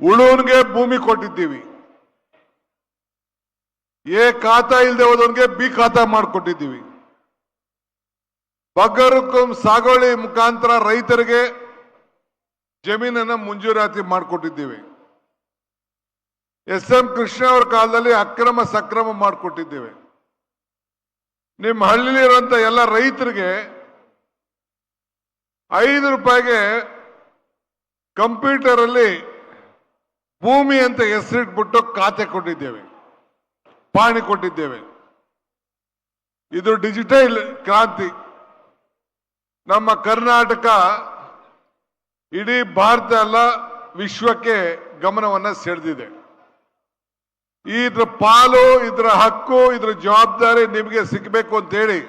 ಉಳುವನ್ಗೆ ಭೂಮಿ ಕೊಟ್ಟಿದ್ದೀವಿ. ಎ ಖಾತಾ ಇಲ್ಲದೆ ಹೋದವನ್ಗೆ ಬಿ ಖಾತಾ ಮಾಡಿಕೊಟ್ಟಿದ್ದೀವಿ. ಬಗ್ಗರಕ್ಕಂ ಸಾಗುವಳಿ ಮುಖಾಂತರ ರೈತರಿಗೆ ಜಮೀನನ್ನ ಮಂಜೂರಾತಿ ಮಾಡಿಕೊಟ್ಟಿದ್ದೀವಿ. ಎಸ್ ಎಂ ಕೃಷ್ಣ ಅವರ ಕಾಲದಲ್ಲಿ ಅಕ್ರಮ ಸಕ್ರಮ ಮಾಡಿಕೊಟ್ಟಿದ್ದೇವೆ. ನಿಮ್ಮ ಹಳ್ಳಿಲಿರುವಂತ ಎಲ್ಲ ರೈತರಿಗೆ ಐದು ರೂಪಾಯಿಗೆ ಕಂಪ್ಯೂಟರ್ ಅಲ್ಲಿ ಭೂಮಿ ಅಂತ ಹೆಸರಿಟ್ಬಿಟ್ಟು ಖಾತೆ ಕೊಟ್ಟಿದ್ದೇವೆ, ಪಾಣಿ ಕೊಟ್ಟಿದ್ದೇವೆ. ಇದು ಡಿಜಿಟಲ್ ಕ್ರಾಂತಿ. ನಮ್ಮ ಕರ್ನಾಟಕ ಇಡೀ ಭಾರತ ಅಲ್ಲ, ವಿಶ್ವಕ್ಕೆ ಗಮನವನ್ನ ಸೆಳೆದಿದೆ. ಇದ್ರ ಪಾಲು, ಇದ್ರ ಹಕ್ಕು, ಇದ್ರ ಜವಾಬ್ದಾರಿ ನಿಮಗೆ ಸಿಗಬೇಕು ಅಂತೇಳಿ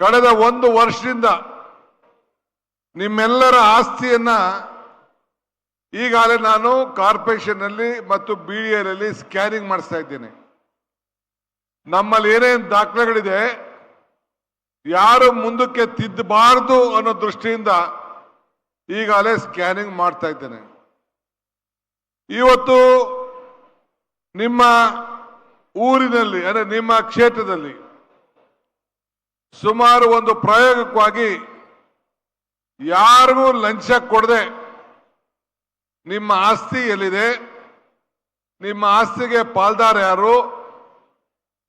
ಕಳೆದ ಒಂದು ವರ್ಷದಿಂದ ನಿಮ್ಮೆಲ್ಲರ ಆಸ್ತಿಯನ್ನ ಈಗಾಗಲೇ ನಾನು ಕಾರ್ಪೊರೇಷನ್ ಅಲ್ಲಿ ಮತ್ತು ಬಿ ಡಿ ಅಲ್ಲಿ ಸ್ಕ್ಯಾನಿಂಗ್ ಮಾಡಿಸ್ತಾ ಇದ್ದೇನೆ. ನಮ್ಮಲ್ಲಿ ಏನೇನು ದಾಖಲೆಗಳಿದೆ, ಯಾರು ಮುಂದಕ್ಕೆ ತಿದ್ದಬಾರದು ಅನ್ನೋ ದೃಷ್ಟಿಯಿಂದ ಈಗಾಗಲೇ ಸ್ಕ್ಯಾನಿಂಗ್ ಮಾಡ್ತಾ ಇದ್ದೇನೆ. ಇವತ್ತು ನಿಮ್ಮ ಊರಿನಲ್ಲಿ, ಅಂದರೆ ನಿಮ್ಮ ಕ್ಷೇತ್ರದಲ್ಲಿ ಸುಮಾರು ಒಂದು ಪ್ರಯೋಗಕ್ಕಾಗಿ ಯಾರಿಗೂ ಲಂಚ ಕೊಡದೆ ನಿಮ್ಮ ಆಸ್ತಿ ಎಲ್ಲಿದೆ? ನಿಮ್ಮ ಆಸ್ತಿಗೆ ಪಾಲ್ದಾರ ಯಾರು?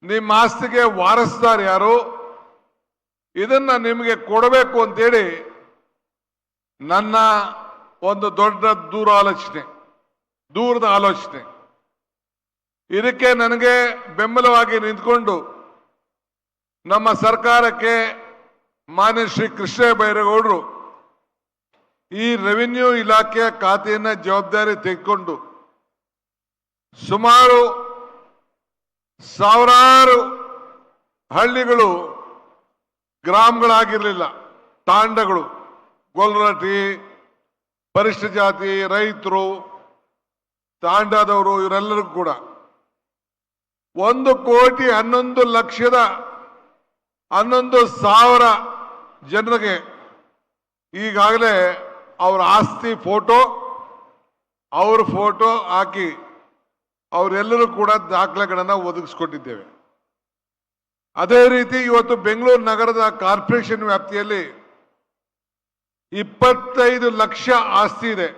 ನಿಮ್ಮ ಆಸ್ತಿಗೆ ವಾರಸ್ದಾರ ಯಾರು? ಇದನ್ನ ನಿಮಗೆ ಕೊಡಬೇಕು ಅಂತೇಳಿ ನನ್ನ ಒಂದು ದೊಡ್ಡ ದೂರಾಲೋಚನೆ, ದೂರದ ಆಲೋಚನೆ. ಇದಕ್ಕೆ ನನಗೆ ಬೆಂಬಲವಾಗಿ ನಿಂತ್ಕೊಂಡು ನಮ್ಮ ಸರ್ಕಾರಕ್ಕೆ ಮಾನ್ಯ ಶ್ರೀ ಕೃಷ್ಣ ಬೈರೇಗೌಡರು ಈ ರೆವಿನ್ಯೂ ಇಲಾಖೆಯ ಖಾತೆಯನ್ನ ಜವಾಬ್ದಾರಿ ತೆಗೆದುಕೊಂಡು ಸುಮಾರು ಸಾವಿರಾರು ಹಳ್ಳಿಗಳು ಗ್ರಾಮಗಳಾಗಿರಲಿಲ್ಲ, ತಾಂಡಗಳು ಗೊಲ್ರಟಿ ಪರಿಷ್ಠ ಜಾತಿ, ರೈತರು, ತಾಂಡದವರು ಇವರೆಲ್ಲರಿಗೂ ಕೂಡ ಒಂದು ಕೋಟಿ ಹನ್ನೊಂದು ಲಕ್ಷದ ಹನ್ನೊಂದು ಸಾವಿರ ಜನರಿಗೆ ಈಗಾಗಲೇ ಅವರ ಆಸ್ತಿ ಫೋಟೋ, ಅವ್ರ ಫೋಟೋ ಹಾಕಿ ಅವರೆಲ್ಲರೂ ಕೂಡ ದಾಖಲೆಗಳನ್ನು ಒದಗಿಸ್ಕೊಟ್ಟಿದ್ದೇವೆ. ಅದೇ ರೀತಿ ಇವತ್ತು ಬೆಂಗಳೂರು ನಗರದ ಕಾರ್ಪೊರೇಷನ್ ವ್ಯಾಪ್ತಿಯಲ್ಲಿ ಇಪ್ಪತ್ತೈದು ಲಕ್ಷ ಆಸ್ತಿ ಇದೆ.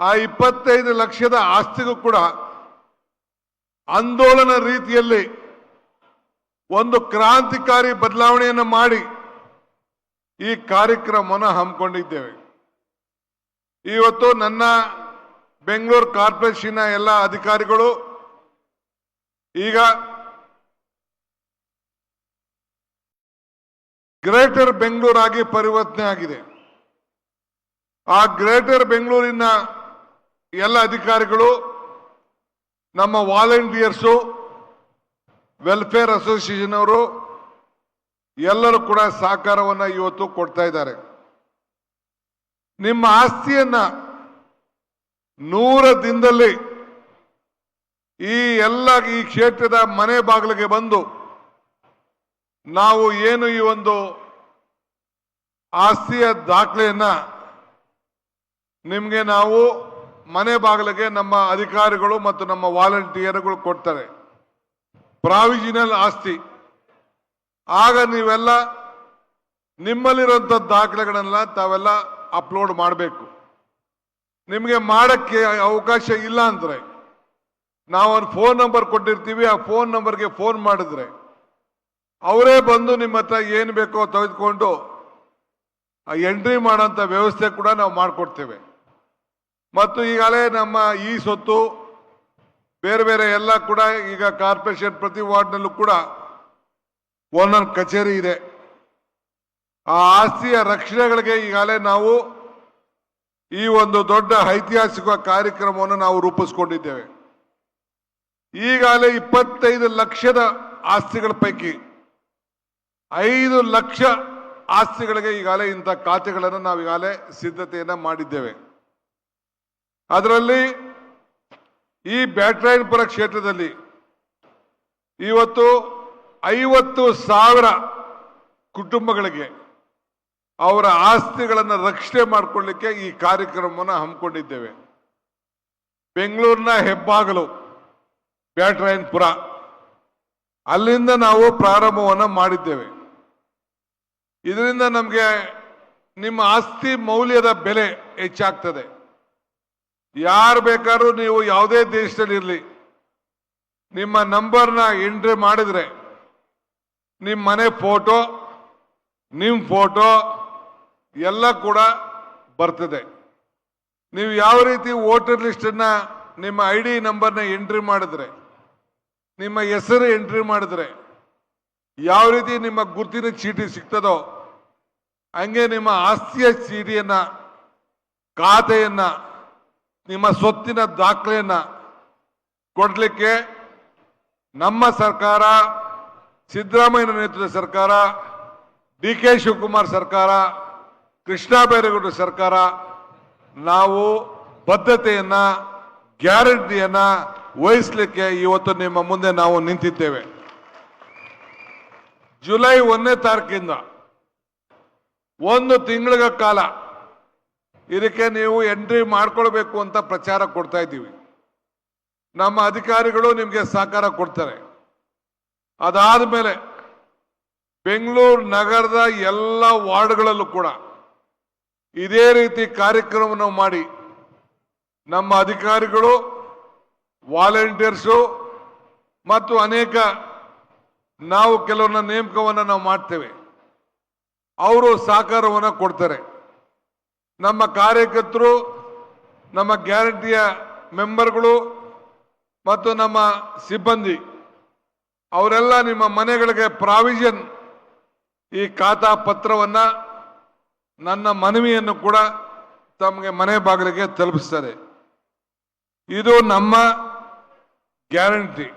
ಆ ಇಪ್ಪತ್ತೈದು ಲಕ್ಷದ ಆಸ್ತಿಗೂ ಕೂಡ ಆಂದೋಲನ ರೀತಿಯಲ್ಲಿ ಒಂದು ಕ್ರಾಂತಿಕಾರಿ ಬದಲಾವಣೆಯನ್ನು ಮಾಡಿ ಈ ಕಾರ್ಯಕ್ರಮವನ್ನು ಹಮ್ಮಿಕೊಂಡಿದ್ದೇವೆ. ಇವತ್ತು ನನ್ನ ಬೆಂಗಳೂರು ಕಾರ್ಪೊರೇಷನ್ನ ಎಲ್ಲ ಅಧಿಕಾರಿಗಳು, ಈಗ ಗ್ರೇಟರ್ ಬೆಂಗಳೂರಾಗಿ ಪರಿವರ್ತನೆ ಆಗಿದೆ. ಆ ಗ್ರೇಟರ್ ಬೆಂಗಳೂರಿನ ಎಲ್ಲ ಅಧಿಕಾರಿಗಳು, ನಮ್ಮ ವಾಲಂಟಿಯರ್ಸು, ವೆಲ್ಫೇರ್ ಅಸೋಸಿಯೇಷನ್ ಅವರು ಎಲ್ಲರೂ ಕೂಡ ಸಹಕಾರವನ್ನ ಇವತ್ತು ಕೊಡ್ತಾ ಇದ್ದಾರೆ. ನಿಮ್ಮ ಆಸ್ತಿಯನ್ನ ನೂರ ದಿನದಲ್ಲಿ ಈ ಎಲ್ಲ ಈ ಕ್ಷೇತ್ರದ ಮನೆ ಬಾಗಿಲಿಗೆ ಬಂದು ನಾವು ಏನು ಈ ಒಂದು ಆಸ್ತಿಯ ದಾಖಲೆಯನ್ನ ನಿಮಗೆ ನಾವು ಮನೆ ಬಾಗಿಲಿಗೆ ನಮ್ಮ ಅಧಿಕಾರಿಗಳು ಮತ್ತು ನಮ್ಮ ವಾಲಂಟಿಯರ್ಗಳು ಕೊಡ್ತಾರೆ. ಪ್ರಾವಿಜಿನಲ್ ಆಸ್ತಿ. ಆಗ ನೀವೆಲ್ಲ ನಿಮ್ಮಲ್ಲಿರುವಂಥ ದಾಖಲೆಗಳನ್ನೆಲ್ಲ ತಾವೆಲ್ಲ ಅಪ್ಲೋಡ್ ಮಾಡಬೇಕು. ನಿಮಗೆ ಮಾಡೋಕ್ಕೆ ಅವಕಾಶ ಇಲ್ಲ ಅಂದರೆ ನಾವು ಒಂದು ಫೋನ್ ನಂಬರ್ ಕೊಟ್ಟಿರ್ತೀವಿ, ಆ ಫೋನ್ ನಂಬರ್ಗೆ ಫೋನ್ ಮಾಡಿದ್ರೆ ಅವರೇ ಬಂದು ನಿಮ್ಮ ಹತ್ರ ಏನು ಬೇಕೋ ತೆಗೆದುಕೊಂಡು ಆ ಎಂಟ್ರಿ ಮಾಡೋಂಥ ವ್ಯವಸ್ಥೆ ಕೂಡ ನಾವು ಮಾಡಿಕೊಡ್ತೇವೆ. ಮತ್ತು ಈಗಲೇ ನಮ್ಮ ಈ ಸೊತ್ತು ಬೇರೆ ಬೇರೆ ಎಲ್ಲ ಕೂಡ ಈಗ ಕಾರ್ಪೊರೇಷನ್ ಪ್ರತಿ ವಾರ್ಡ್ನಲ್ಲೂ ಕೂಡ ಒಂದೊಂದು ಕಚೇರಿ ಇದೆ. ಆ ಆಸ್ತಿಯ ರಕ್ಷಣೆಗಳಿಗೆ ಈಗಾಗಲೇ ನಾವು ಈ ಒಂದು ದೊಡ್ಡ ಐತಿಹಾಸಿಕ ಕಾರ್ಯಕ್ರಮವನ್ನು ನಾವು ರೂಪಿಸ್ಕೊಂಡಿದ್ದೇವೆ. ಈಗಾಗಲೇ ಇಪ್ಪತ್ತೈದು ಲಕ್ಷದ ಆಸ್ತಿಗಳ ಪೈಕಿ ಐದು ಲಕ್ಷ ಆಸ್ತಿಗಳಿಗೆ ಈಗಾಗಲೇ ಇಂಥ ಖಾತೆಗಳನ್ನು ನಾವು ಈಗಾಗಲೇ ಸಿದ್ಧತೆಯನ್ನು ಮಾಡಿದ್ದೇವೆ. ಅದರಲ್ಲಿ ಈ ಬ್ಯಾಟ್ರಾಯನ್ಪುರ ಕ್ಷೇತ್ರದಲ್ಲಿ ಇವತ್ತು ಐವತ್ತು ಸಾವಿರ ಕುಟುಂಬಗಳಿಗೆ ಅವರ ಆಸ್ತಿಗಳನ್ನು ರಕ್ಷಣೆ ಮಾಡಿಕೊಳ್ಳಿಕ್ಕೆ ಈ ಕಾರ್ಯಕ್ರಮವನ್ನು ಹಮ್ಮಿಕೊಂಡಿದ್ದೇವೆ. ಬೆಂಗಳೂರಿನ ಹೆಬ್ಬಾಗಲು ಬ್ಯಾಟ್ರಾಯನ್ಪುರ. ಅಲ್ಲಿಂದ ನಾವು ಪ್ರಾರಂಭವನ್ನು ಮಾಡಿದ್ದೇವೆ. ಇದರಿಂದ ನಮಗೆ ನಿಮ್ಮ ಆಸ್ತಿ ಮೌಲ್ಯದ ಬೆಲೆ ಹೆಚ್ಚಾಗ್ತದೆ. ಯಾರು ಬೇಕಾದ್ರೂ ನೀವು ಯಾವುದೇ ದೇಶದಲ್ಲಿ ಇರಲಿ ನಿಮ್ಮ ನಂಬರ್ನ ಎಂಟ್ರಿ ಮಾಡಿದ್ರೆ ನಿಮ್ಮ ಮನೆ ಫೋಟೋ ನಿಮ್ಮ ಫೋಟೋ ಎಲ್ಲ ಕೂಡ ಬರ್ತದೆ. ನೀವು ಯಾವ ರೀತಿ ವೋಟರ್ ಲಿಸ್ಟನ್ನು ನಿಮ್ಮ ಐ ಡಿ ನಂಬರ್ನ ಎಂಟ್ರಿ ಮಾಡಿದ್ರೆ, ನಿಮ್ಮ ಹೆಸರು ಎಂಟ್ರಿ ಮಾಡಿದ್ರೆ, ಯಾವ ರೀತಿ ನಿಮ್ಮ ಗುರುತಿನ ಚೀಟಿ ಸಿಗ್ತದೋ, ಹಂಗೆ ನಿಮ್ಮ ಆಸ್ತಿಯ ಚೀಟಿಯನ್ನು, ಖಾತೆಯನ್ನು, ನಿಮ್ಮ ಸ್ವತ್ತಿನ ದಾಖಲೆಯನ್ನು ಕೊಡಲಿಕ್ಕೆ ನಮ್ಮ ಸರ್ಕಾರ ಸಿದ್ದರಾಮಯ್ಯ ನೇತೃತ್ವದ ಸರ್ಕಾರ ಡಿ ಕೆ ಶಿವಕುಮಾರ್ ಸರ್ಕಾರ, ಕೃಷ್ಣ ಬೈರೇಗೌಡ ಸರ್ಕಾರ, ನಾವು ಬದ್ಧತೆಯನ್ನ, ಗ್ಯಾರಂಟಿಯನ್ನ ವಹಿಸ್ಲಿಕ್ಕೆ ಇವತ್ತು ನಿಮ್ಮ ಮುಂದೆ ನಾವು ನಿಂತಿದ್ದೇವೆ. ಜುಲೈ ಒಂದನೇ ತಾರೀಕಿಂದ, ಒಂದು ತಿಂಗಳ ಕಾಲ ಇದಕ್ಕೆ ನೀವು ಎಂಟ್ರಿ ಮಾಡ್ಕೊಳ್ಬೇಕು ಅಂತ ಪ್ರಚಾರ ಕೊಡ್ತಾ ಇದ್ದೀವಿ. ನಮ್ಮ ಅಧಿಕಾರಿಗಳು ನಿಮಗೆ ಸಹಕಾರ ಕೊಡ್ತಾರೆ. ಅದಾದ ಮೇಲೆ ಬೆಂಗಳೂರು ನಗರದ ಎಲ್ಲ ವಾರ್ಡ್ಗಳಲ್ಲೂ ಕೂಡ ಇದೇ ರೀತಿ ಕಾರ್ಯಕ್ರಮವನ್ನು ಮಾಡಿ ನಮ್ಮ ಅಧಿಕಾರಿಗಳು, ವಾಲಂಟಿಯರ್ಸು ಮತ್ತು ಅನೇಕ ನಾವು ಕೆಲವನ್ನ ನೇಮಕವನ್ನು ನಾವು ಮಾಡ್ತೇವೆ. ಅವರು ಸಹಕಾರವನ್ನು ಕೊಡ್ತಾರೆ. ನಮ್ಮ ಕಾರ್ಯಕರ್ತರು, ನಮ್ಮ ಗ್ಯಾರಂಟಿಯ ಮೆಂಬರ್ಗಳು ಮತ್ತು ನಮ್ಮ ಸಿಬ್ಬಂದಿ ಅವರೆಲ್ಲ ನಿಮ್ಮ ಮನೆಗಳಿಗೆ ಪ್ರಾವಿಷನ್ ಈ ಖಾತಾ ಪತ್ರವನ್ನ ನನ್ನ ಮನವಿಯನ್ನು ಕೂಡ ತಮಗೆ ಮನೆ ಬಾಗಿಲಿಗೆ ತಲುಪಿಸ್ತಾರೆ. ಇದು ನಮ್ಮ ಗ್ಯಾರಂಟಿ.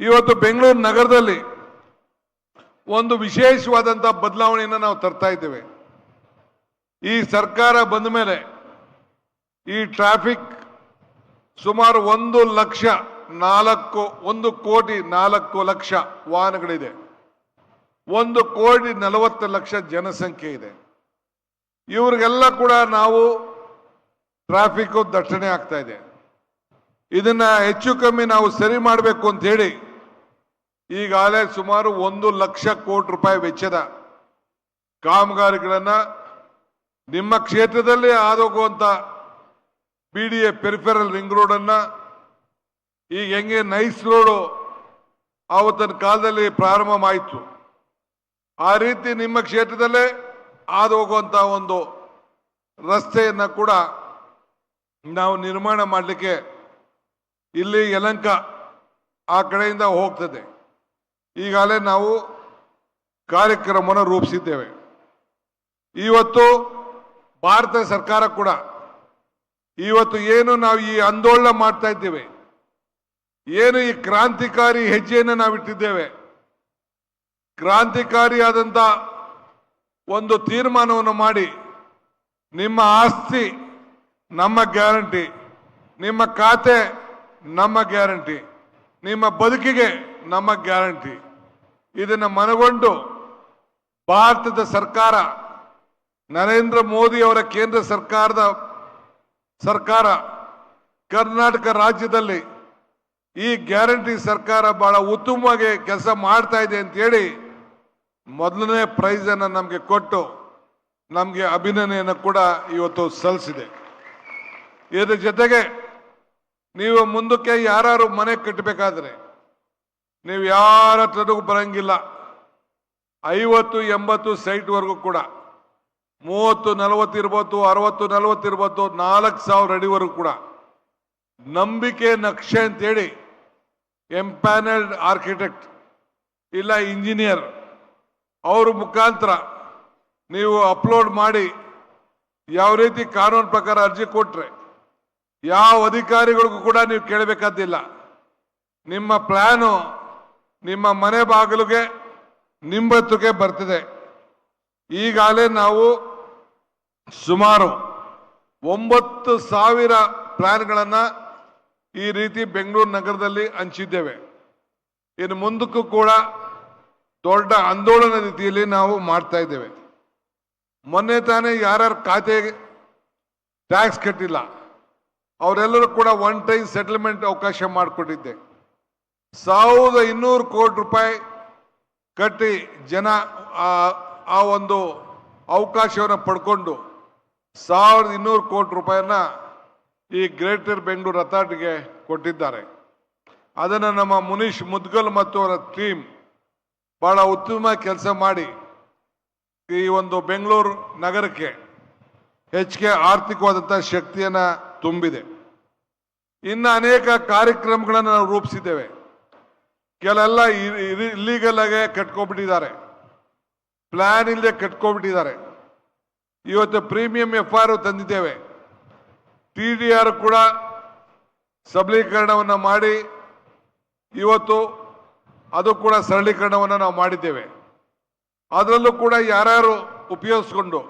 ಇವತ್ತು ಬೆಂಗಳೂರು ನಗರದಲ್ಲಿ ಒಂದು ವಿಶೇಷವಾದಂಥ ಬದಲಾವಣೆಯನ್ನು ನಾವು ತರ್ತಾ ಇದ್ದೇವೆ. ಈ ಸರ್ಕಾರ ಬಂದ ಮೇಲೆ ಈ ಟ್ರಾಫಿಕ್ ಸುಮಾರು ಒಂದು ಲಕ್ಷ ನಾಲ್ಕು, ಒಂದು ಕೋಟಿ ನಾಲ್ಕು ಲಕ್ಷ ವಾಹನಗಳಿದೆ. ಒಂದು ಕೋಟಿ ನಲವತ್ತು ಲಕ್ಷ ಜನಸಂಖ್ಯೆ ಇದೆ. ಇವ್ರಿಗೆಲ್ಲ ಕೂಡ ನಾವು ಟ್ರಾಫಿಕ್ ದಟ್ಟಣೆ ಆಗ್ತಾ ಇದೆ. ಇದನ್ನ ಹೆಚ್ಚು ಕಮ್ಮಿ ನಾವು ಸರಿ ಮಾಡಬೇಕು ಅಂತ ಹೇಳಿ ಈಗಾಗಲೇ ಸುಮಾರು ಒಂದು ಲಕ್ಷ ಕೋಟಿ ರೂಪಾಯಿ ವೆಚ್ಚದ ಕಾಮಗಾರಿಗಳನ್ನ ನಿಮ್ಮ ಕ್ಷೇತ್ರದಲ್ಲಿ ಆದೋಗುವಂತ B D A peripheral ring ರೋಡನ್ನು ಈಗ ಹೆಂಗೆ ನೈಸ್ ರೋಡು ಆವತ್ತಿನ ಕಾಲದಲ್ಲಿ ಪ್ರಾರಂಭವಾಯಿತು. ಆ ರೀತಿ ನಿಮ್ಮ ಕ್ಷೇತ್ರದಲ್ಲೇ ಹಾದು ಹೋಗುವಂತ ಒಂದು ರಸ್ತೆಯನ್ನು ಕೂಡ ನಾವು ನಿರ್ಮಾಣ ಮಾಡಲಿಕ್ಕೆ ಇಲ್ಲಿ ಯಲಂಕ ಆ ಕಡೆಯಿಂದ ಹೋಗ್ತದೆ. ಈಗಾಗಲೇ ನಾವು ಕಾರ್ಯಕ್ರಮವನ್ನು ರೂಪಿಸಿದ್ದೇವೆ. ಇವತ್ತು ಭಾರತ ಸರ್ಕಾರ ಕೂಡ, ಇವತ್ತು ಏನು ನಾವು ಈ ಆಂದೋಲನ ಮಾಡ್ತಾ ಇದ್ದೇವೆ ಏನು ಈ ಕ್ರಾಂತಿಕಾರಿ ಹೆಜ್ಜೆಯನ್ನು ನಾವು ಇಟ್ಟಿದ್ದೇವೆ ಕ್ರಾಂತಿಕಾರಿಯಾದಂಥ ಒಂದು ತೀರ್ಮಾನವನ್ನು ಮಾಡಿ, ನಿಮ್ಮ ಆಸ್ತಿ, ನಮ್ಮ ಗ್ಯಾರಂಟಿ, ನಿಮ್ಮ ಖಾತೆ, ನಮ್ಮ ಗ್ಯಾರಂಟಿ, ನಿಮ್ಮ ಬದುಕಿಗೆ ನಮ್ಮ ಗ್ಯಾರಂಟಿ. ಇದನ್ನು ಮನಗೊಂಡು ಭಾರತದ ಸರ್ಕಾರ, ನರೇಂದ್ರ ಮೋದಿ ಅವರ ಕೇಂದ್ರ ಸರ್ಕಾರದ ಸರ್ಕಾರ, ಕರ್ನಾಟಕ ರಾಜ್ಯದಲ್ಲಿ ಈ ಗ್ಯಾರಂಟಿ ಸರ್ಕಾರ ಬಹಳ ಉತ್ತಮವಾಗಿ ಕೆಲಸ ಮಾಡ್ತಾ ಇದೆ ಅಂತ ಹೇಳಿ ಮೊದಲನೇ ಪ್ರೈಸ್ ಅನ್ನು ನಮಗೆ ಕೊಟ್ಟು ನಮಗೆ ಅಭಿನಂದನೆಯನ್ನು ಕೂಡ ಇವತ್ತು ಸಲ್ಲಿಸಿದೆ. ಇದರ ಜೊತೆಗೆ ನೀವು ಮುಂದಕ್ಕೆ ಯಾರು ಮನೆ ಕಟ್ಟಬೇಕಾದ್ರೆ ನೀವು ಯಾರ ಹತ್ರನೂ ಬರಂಗಿಲ್ಲ. ಐವತ್ತು, ಎಂಬತ್ತು ಸೈಟ್ವರೆಗೂ ಕೂಡ ಮೂವತ್ತು, ನಲವತ್ತು ಇರ್ಬೋದು ಅರವತ್ತು, ನಲವತ್ತು ಇರ್ಬೋದು ನಾಲ್ಕು ಸಾವಿರ ಅಡಿವರೆಗೂ ಕೂಡ ನಂಬಿಕೆ ನಕ್ಷೆ ಅಂತೇಳಿ ಎಂಪ್ಯಾನಲ್ಡ್ ಆರ್ಕಿಟೆಕ್ಟ್ ಇಲ್ಲ ಇಂಜಿನಿಯರ್ ಅವ್ರ ಮುಖಾಂತರ ನೀವು ಅಪ್ಲೋಡ್ ಮಾಡಿ ಯಾವ ರೀತಿ ಕಾನೂನು ಪ್ರಕಾರ ಅರ್ಜಿ ಕೊಟ್ರೆ ಯಾವ ಅಧಿಕಾರಿಗಳಿಗೂ ಕೂಡ ನೀವು ಕೇಳಬೇಕಾದಿಲ್ಲ. ನಿಮ್ಮ ಪ್ಲ್ಯಾನು ನಿಮ್ಮ ಮನೆ ಬಾಗಿಲಿಗೆ ನಿಂಬತ್ತಕ್ಕೆ ಬರ್ತಿದೆ. ಈಗಾಗಲೇ ನಾವು ಸುಮಾರು ಒಂಬತ್ತು ಸಾವಿರ ಪ್ಲಾನ್ಗಳನ್ನು ಈ ರೀತಿ ಬೆಂಗಳೂರು ನಗರದಲ್ಲಿ ಹಂಚಿದ್ದೇವೆ. ಇನ್ನು ಮುಂದಕ್ಕೂ ಕೂಡ ದೊಡ್ಡ ಆಂದೋಲನ ರೀತಿಯಲ್ಲಿ ನಾವು ಮಾಡ್ತಾ ಇದ್ದೇವೆ. ಮೊನ್ನೆ ತಾನೇ ಯಾರ್ಯಾರ ಖಾತೆ ಟ್ಯಾಕ್ಸ್ ಕಟ್ಟಿಲ್ಲ, ಅವರೆಲ್ಲರೂ ಕೂಡ ಒನ್ ಟೈಮ್ ಸೆಟಲ್ಮೆಂಟ್ ಅವಕಾಶ ಮಾಡಿಕೊಟ್ಟಿದ್ದೆ. ಸಾವಿರದ ಇನ್ನೂರು ಕೋಟಿ ರೂಪಾಯಿ ಕಟ್ಟಿ ಜನ ಆ- ಒಂದು ಅವಕಾಶವನ್ನು ಪಡ್ಕೊಂಡು ಸಾವಿರದ ಇನ್ನೂರು ಕೋಟಿ ರೂಪಾಯಿನ ಈ ಗ್ರೇಟರ್ ಬೆಂಗಳೂರು ಅಥಾರಿಟಿಗೆ ಕೊಟ್ಟಿದ್ದಾರೆ. ಅದನ್ನು ನಮ್ಮ ಮುನೀಶ್ ಮುದ್ಗಲ್ ಮತ್ತು ಅವರ ಟೀಮ್ ಬಹಳ ಉತ್ತಮ ಕೆಲಸ ಮಾಡಿ ಈ ಒಂದು ಬೆಂಗಳೂರು ನಗರಕ್ಕೆ ಹೆಚ್ಚಿಗೆ ಆರ್ಥಿಕವಾದಂಥ ಶಕ್ತಿಯನ್ನು ತುಂಬಿದೆ. ಇನ್ನು ಅನೇಕ ಕಾರ್ಯಕ್ರಮಗಳನ್ನು ನಾವು ರೂಪಿಸಿದ್ದೇವೆ. ಕೆಲವೆಲ್ಲ ಇಲ್ಲಿಗಲ್ ಆಗಿ ಕಟ್ಕೊಬಿಟ್ಟಿದ್ದಾರೆ. ಪ್ಲಾನ್ ಇಲ್ಲದೆ ಕಟ್ಕೊಬಿಟ್ಟಿದ್ದಾರೆ. ಇವತ್ತು ಪ್ರೀಮಿಯಂ ಎಫ್ ಆರ್ ತಂದಿದ್ದೇವೆ. ಟಿ ಕೂಡ ಸಬಲೀಕರಣವನ್ನು ಮಾಡಿ ಇವತ್ತು ಅದು ಕೂಡ ಸರಳೀಕರಣವನ್ನು ನಾವು ಮಾಡಿದ್ದೇವೆ. ಅದರಲ್ಲೂ ಕೂಡ ಯಾರ್ಯಾರು ಉಪಯೋಗಿಸ್ಕೊಂಡು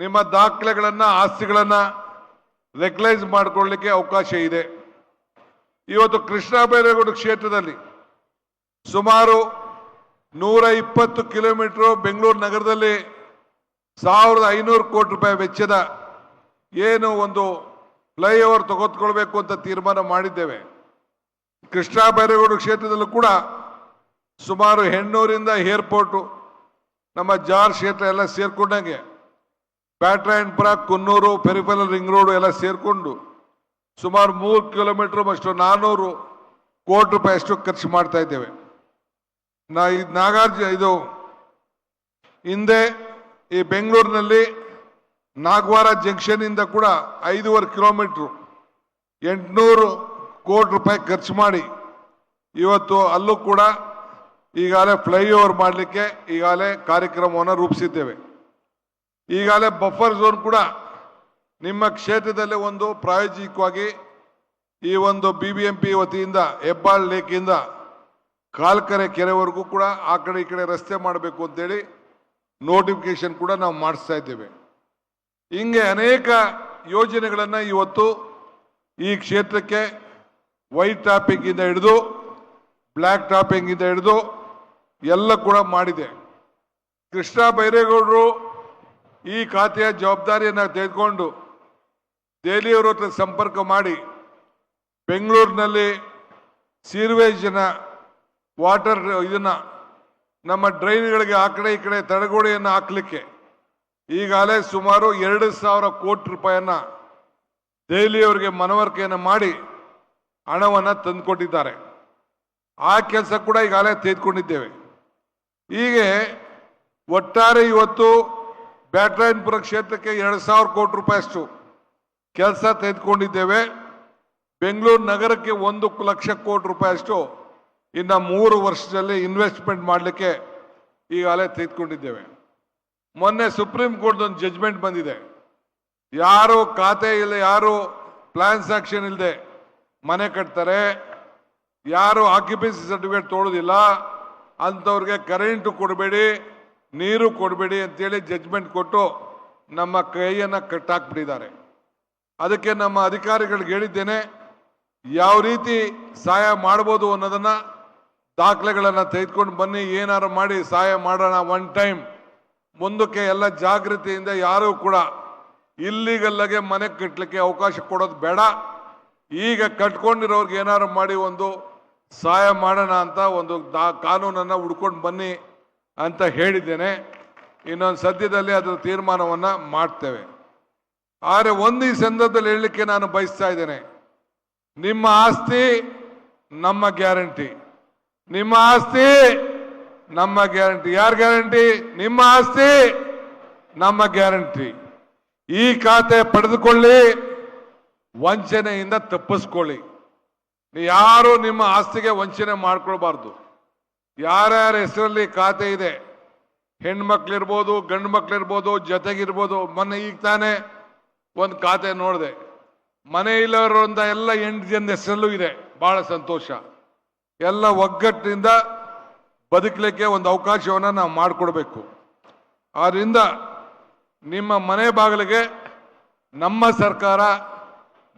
ನಿಮ್ಮ ದಾಖಲೆಗಳನ್ನು, ಆಸ್ತಿಗಳನ್ನು ರೆಗ್ಲೈಸ್ ಮಾಡಿಕೊಳ್ಳಲಿಕ್ಕೆ ಅವಕಾಶ ಇದೆ. ಇವತ್ತು ಕೃಷ್ಣ ಬೈರೇಗೌಡ ಕ್ಷೇತ್ರದಲ್ಲಿ ಸುಮಾರು ನೂರ ಇಪ್ಪತ್ತು ಕಿಲೋಮೀಟರ್ ಬೆಂಗಳೂರು ನಗರದಲ್ಲಿ ಸಾವಿರದ ಐನೂರು ಕೋಟಿ ರೂಪಾಯಿ ವೆಚ್ಚದ ಏನು ಒಂದು ಫ್ಲೈಓವರ್ ತೆಗೆದುಕೊಳ್ಬೇಕು ಅಂತ ತೀರ್ಮಾನ ಮಾಡಿದ್ದೇವೆ. ಕೃಷ್ಣಾ ಬೈರೇಗೌಡ ಕ್ಷೇತ್ರದಲ್ಲೂ ಕೂಡ ಸುಮಾರು ಹೆಣ್ಣೂರಿಂದ ಏರ್ಪೋರ್ಟು ನಮ್ಮ ಜಾರ್ ಕ್ಷೇತ್ರ ಎಲ್ಲ ಸೇರ್ಕೊಂಡಂಗೆ. Byatarayanapura Kunnur, peripheral ring road ಎಲ್ಲ ಸೇರಿಕೊಂಡು ಸುಮಾರು ಮೂರು ಕಿಲೋಮೀಟರ್ ಅಷ್ಟು ನಾನ್ನೂರು ಕೋಟಿ ರೂಪಾಯಿ ಅಷ್ಟು ಖರ್ಚು ಮಾಡ್ತಾ ಇದ್ದೇವೆ. ನಾ ಇದು ನಾಗಾರ್ಜುನ ಇದು ಹಿಂದೆ ಈ ಬೆಂಗಳೂರಿನಲ್ಲಿ ನಾಗವಾರ ಜಂಕ್ಷನ್ ಇಂದ ಕೂಡ ಐದೂವರೆ ಕಿಲೋಮೀಟ್ರು ಎಂಟುನೂರು ಕೋಟಿ ರೂಪಾಯಿ ಖರ್ಚು ಮಾಡಿ ಇವತ್ತು ಅಲ್ಲೂ ಕೂಡ ಈಗಾಗಲೇ ಫ್ಲೈಓವರ್ ಮಾಡಲಿಕ್ಕೆ ಈಗಾಗಲೇ ಕಾರ್ಯಕ್ರಮವನ್ನು ರೂಪಿಸಿದ್ದೇವೆ. ಈಗಾಗಲೇ ಬಫರ್ ಝೋನ್ ಕೂಡ ನಿಮ್ಮ ಕ್ಷೇತ್ರದಲ್ಲೇ ಒಂದು ಪ್ರಾಯೋಜಿಕವಾಗಿ ಈ ಒಂದು ಬಿ ಬಿ ಎಂ ಪಿ ವತಿಯಿಂದ, ಹೆಬ್ಬಾಳ್ ಲೇಕಿಂದ ಕಾಲ್ಕರೆ ಕೆರೆವರೆಗೂ ಕೂಡ ಆ ಕಡೆ ಈ ಕಡೆ ರಸ್ತೆ ಮಾಡಬೇಕು ಅಂತೇಳಿ ನೋಟಿಫಿಕೇಶನ್ ಕೂಡ ನಾವು ಮಾಡಿಸ್ತಾ ಇದ್ದೇವೆ. ಹಿಂಗೆ ಅನೇಕ ಯೋಜನೆಗಳನ್ನು ಇವತ್ತು ಈ ಕ್ಷೇತ್ರಕ್ಕೆ ವೈಟ್ ಟಾಪಿಂಗ್ ಇಂದ ಹಿಡಿದು ಬ್ಲ್ಯಾಕ್ ಟಾಪಿಂಗ್ ಇಂದ ಹಿಡಿದು ಎಲ್ಲ ಕೂಡ ಮಾಡಿದೆ. ಕೃಷ್ಣ ಬೈರೇಗೌಡರು ಈ ಖಾತೆಯ ಜವಾಬ್ದಾರಿಯನ್ನು ತೆಗೆದುಕೊಂಡು ದೆಹಲಿಯವರ ಹತ್ರ ಸಂಪರ್ಕ ಮಾಡಿ ಬೆಂಗಳೂರಿನಲ್ಲಿ ಸೀರ್ವೇಜನ ವಾಟರ್ ಇದನ್ನ, ನಮ್ಮ ಡ್ರೈನ್ಗಳಿಗೆ ಆ ಕಡೆ ಈ ಕಡೆ ತಡೆಗೋಡೆಯನ್ನು ಹಾಕ್ಲಿಕ್ಕೆ ಈಗಾಗಲೇ ಸುಮಾರು ಎರಡು ಸಾವಿರ ಕೋಟಿ ರೂಪಾಯಿಯನ್ನ ದೆಹಲಿಯವರಿಗೆ ಮನವರಿಕೆಯನ್ನು ಮಾಡಿ ಹಣವನ್ನು ತಂದುಕೊಟ್ಟಿದ್ದಾರೆ. ಆ ಕೆಲಸ ಕೂಡ ಈಗಾಗಲೇ ತೆಗೆದುಕೊಂಡಿದ್ದೇವೆ. ಹೀಗೆ ಒಟ್ಟಾರೆ ಇವತ್ತು ಬ್ಯಾಟ್ರಾಯನ್ಪುರ ಕ್ಷೇತ್ರಕ್ಕೆ ಎರಡು ಸಾವಿರ ಕೋಟಿ ರೂಪಾಯಿಯಷ್ಟು ಕೆಲಸ ತೆಗೆದುಕೊಂಡಿದ್ದೇವೆ. ಬೆಂಗಳೂರು ನಗರಕ್ಕೆ ಒಂದು ಲಕ್ಷ ಕೋಟಿ ರೂಪಾಯಿಯಷ್ಟು ಇನ್ನು ಮೂರು ವರ್ಷದಲ್ಲಿ ಇನ್ವೆಸ್ಟ್ಮೆಂಟ್ ಮಾಡಲಿಕ್ಕೆ ಈಗಾಗಲೇ ತೆಗೆದುಕೊಂಡಿದ್ದೇವೆ. ಮೊನ್ನೆ ಸುಪ್ರೀಂ ಕೋರ್ಟ್ ಒಂದು ಜಜ್ಮೆಂಟ್ ಬಂದಿದೆ. ಯಾರು ಖಾತೆ ಇಲ್ಲ, ಯಾರು ಪ್ಲಾನ್ ಸ್ಯಾಕ್ಷನ್ ಇಲ್ಲದೆ ಮನೆ ಕಟ್ತಾರೆ, ಯಾರು ಆಕ್ಯುಪೆನ್ಸಿ ಸರ್ಟಿಫಿಕೇಟ್ ತೋಳೋದಿಲ್ಲ, ಅಂಥವ್ರಿಗೆ ಕರೆಂಟು ಕೊಡಬೇಡಿ, ನೀರು ಕೊಡಬೇಡಿ ಅಂತೇಳಿ ಜಜ್ಮೆಂಟ್ ಕೊಟ್ಟು ನಮ್ಮ ಕೈಯನ್ನು ಕಟ್ಟಾಕ್ಬಿಟ್ಟಿದ್ದಾರೆ. ಅದಕ್ಕೆ ನಮ್ಮ ಅಧಿಕಾರಿಗಳಿಗೆ ಹೇಳಿದ್ದೇನೆ, ಯಾವ ರೀತಿ ಸಹಾಯ ಮಾಡ್ಬೋದು ಅನ್ನೋದನ್ನು ದಾಖಲೆಗಳನ್ನು ತೆಗೆದುಕೊಂಡು ಬನ್ನಿ, ಏನಾರು ಮಾಡಿ ಸಹಾಯ ಮಾಡೋಣ ಒನ್ ಟೈಮ್ ಮುಂದಕ್ಕೆ ಎಲ್ಲ ಜಾಗೃತಿಯಿಂದ ಯಾರೂ ಕೂಡ ಇಲ್ಲಿಗಲ್ಲಗೆ ಮನೆ ಕಟ್ಟಲಿಕ್ಕೆ ಅವಕಾಶ ಕೊಡೋದು ಬೇಡ. ಈಗ ಕಟ್ಕೊಂಡಿರೋರ್ಗೆ ಏನಾರು ಮಾಡಿ ಒಂದು ಸಹಾಯ ಮಾಡೋಣ ಅಂತ ಒಂದು ದಾ ಕಾನೂನನ್ನು ಹುಡ್ಕೊಂಡು ಬನ್ನಿ ಅಂತ ಹೇಳಿದ್ದೇನೆ. ಇನ್ನೊಂದು ಸದ್ಯದಲ್ಲಿ ಅದರ ತೀರ್ಮಾನವನ್ನು ಮಾಡ್ತೇವೆ. ಆದರೆ ಒಂದು ಈ ಸಂದರ್ಭದಲ್ಲಿ ಹೇಳಲಿಕ್ಕೆ ನಾನು ಬಯಸ್ತಾ ಇದ್ದೇನೆ. ನಿಮ್ಮ ಆಸ್ತಿ ನಮ್ಮ ಗ್ಯಾರಂಟಿ. ನಿಮ್ಮ ಆಸ್ತಿ ನಮ್ಮ ಗ್ಯಾರಂಟಿ. ಯಾರ ಗ್ಯಾರಂಟಿ? ನಿಮ್ಮ ಆಸ್ತಿ, ನಮ್ಮ ಗ್ಯಾರಂಟಿ. ಈ ಖಾತೆ ಪಡೆದುಕೊಳ್ಳಿ, ವಂಚನೆಯಿಂದ ತಪ್ಪಿಸ್ಕೊಳ್ಳಿ. ಯಾರು ನಿಮ್ಮ ಆಸ್ತಿಗೆ ವಂಚನೆ ಮಾಡ್ಕೊಳ್ಬಾರ್ದು. ಯಾರ್ಯಾರ ಹೆಸರಲ್ಲಿ ಖಾತೆ ಇದೆ? ಹೆಣ್ಮಕ್ಳಿರ್ಬೋದು ಗಂಡು ಮಕ್ಳಿರ್ಬೋದು ಜೊತೆಗಿರ್ಬೋದು, ಮೊನ್ನೆ ಈಗ ತಾನೇ ಒಂದು ಖಾತೆ ನೋಡಿದೆ. ಮನೆ ಇಲ್ಲವರು ಎಲ್ಲ ಎಂಟು ಜನ ಹೆಸರಲ್ಲೂ ಇದೆ. ಬಹಳ ಸಂತೋಷ. ಎಲ್ಲ ಒಗ್ಗಟ್ಟಿನಿಂದ ಬದುಕಲಿಕ್ಕೆ ಒಂದು ಅವಕಾಶವನ್ನು ನಾವು ಮಾಡಿಕೊಡ್ಬೇಕು. ಆದ್ದರಿಂದ ನಿಮ್ಮ ಮನೆ ಬಾಗಿಲಿಗೆ ನಮ್ಮ ಸರ್ಕಾರ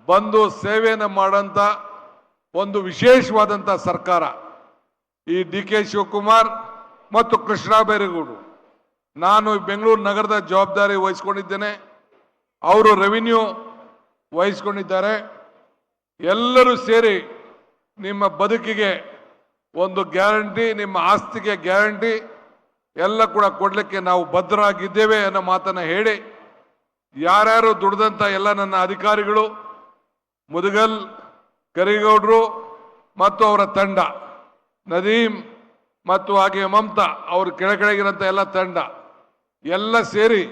ಬಂದು ಸೇವೆಯನ್ನು ಮಾಡೋಂಥ ಒಂದು ವಿಶೇಷವಾದಂಥ ಸರ್ಕಾರ ಈ ಡಿ ಕೆ ಶಿವಕುಮಾರ್ ಮತ್ತು ಕೃಷ್ಣ ಬೈರೇಗೌಡರು. ನಾನು ಬೆಂಗಳೂರು ನಗರದ ಜವಾಬ್ದಾರಿ ವಹಿಸ್ಕೊಂಡಿದ್ದೇನೆ. ಅವರು ರೆವಿನ್ಯೂ ವಹಿಸ್ಕೊಂಡಿದ್ದಾರೆ. ಎಲ್ಲರೂ ಸೇರಿ ನಿಮ್ಮ ಬದುಕಿಗೆ ಒಂದು ಗ್ಯಾರಂಟಿ, ನಿಮ್ಮ ಆಸ್ತಿಗೆ ಗ್ಯಾರಂಟಿ, ಎಲ್ಲ ಕೂಡ ಕೊಡಲಿಕ್ಕೆ ನಾವು ಭದ್ರಾಗಿದ್ದೇವೆ ಅನ್ನೋ ಮಾತನ್ನ ಹೇಳಿ, ಯಾರ್ಯಾರು ದುಡ್ದಂಥ ಎಲ್ಲ ನನ್ನ ಅಧಿಕಾರಿಗಳು, ಮುದುಗಲ್, ಕರಿಗೌಡರು ಮತ್ತು ಅವರ ತಂಡ, ನದೀಮ್ ಮತ್ತು ಹಾಗೆ ಮಮತಾ, ಅವ್ರ ಕೆಳಗಡೆಗಿರಂತ ಎಲ್ಲ ತಂಡ, ಎಲ್ಲ ಸೇರಿ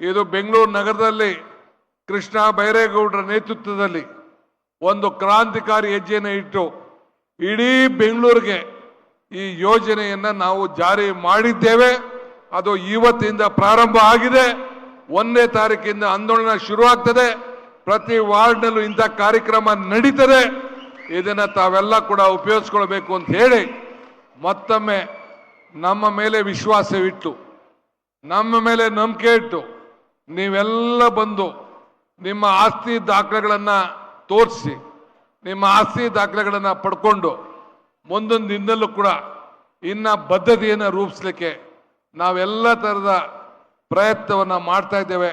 ಇದು ಬೆಂಗಳೂರು ನಗರದಲ್ಲಿ ಕೃಷ್ಣ ಬೈರೇಗೌಡರ ನೇತೃತ್ವದಲ್ಲಿ ಒಂದು ಕ್ರಾಂತಿಕಾರಿ ಹೆಜ್ಜೆಯನ್ನು ಇಟ್ಟು ಇಡೀ ಬೆಂಗಳೂರಿಗೆ ಈ ಯೋಜನೆಯನ್ನ ನಾವು ಜಾರಿ ಮಾಡಿದ್ದೇವೆ. ಅದು ಇವತ್ತಿಂದ ಪ್ರಾರಂಭ ಆಗಿದೆ. ಒಂದನೇ ತಾರೀಕಿಂದ ಆಂದೋಲನ ಶುರುವಾಗ್ತದೆ. ಪ್ರತಿ ವಾರ್ಡ್ನಲ್ಲೂ ಇಂಥ ಕಾರ್ಯಕ್ರಮ ನಡೀತದೆ. ಇದನ್ನು ತಾವೆಲ್ಲ ಕೂಡ ಉಪಯೋಗಿಸ್ಕೊಳ್ಬೇಕು ಅಂತ ಹೇಳಿ ಮತ್ತೊಮ್ಮೆ ನಮ್ಮ ಮೇಲೆ ವಿಶ್ವಾಸವಿಟ್ಟು, ನಮ್ಮ ಮೇಲೆ ನಂಬಿಕೆ ಇಟ್ಟು ನೀವೆಲ್ಲ ಬಂದು ನಿಮ್ಮ ಆಸ್ತಿ ದಾಖಲೆಗಳನ್ನು ತೋರಿಸಿ ನಿಮ್ಮ ಆಸ್ತಿ ದಾಖಲೆಗಳನ್ನು ಪಡ್ಕೊಂಡು ಮುಂದೊಂದು ದಿನದಲ್ಲೂ ಕೂಡ ಇನ್ನ ಬದ್ಧತೆಯನ್ನು ರೂಪಿಸ್ಲಿಕ್ಕೆ ನಾವೆಲ್ಲ ಥರದ ಪ್ರಯತ್ನವನ್ನು ಮಾಡ್ತಾ ಇದ್ದೇವೆ.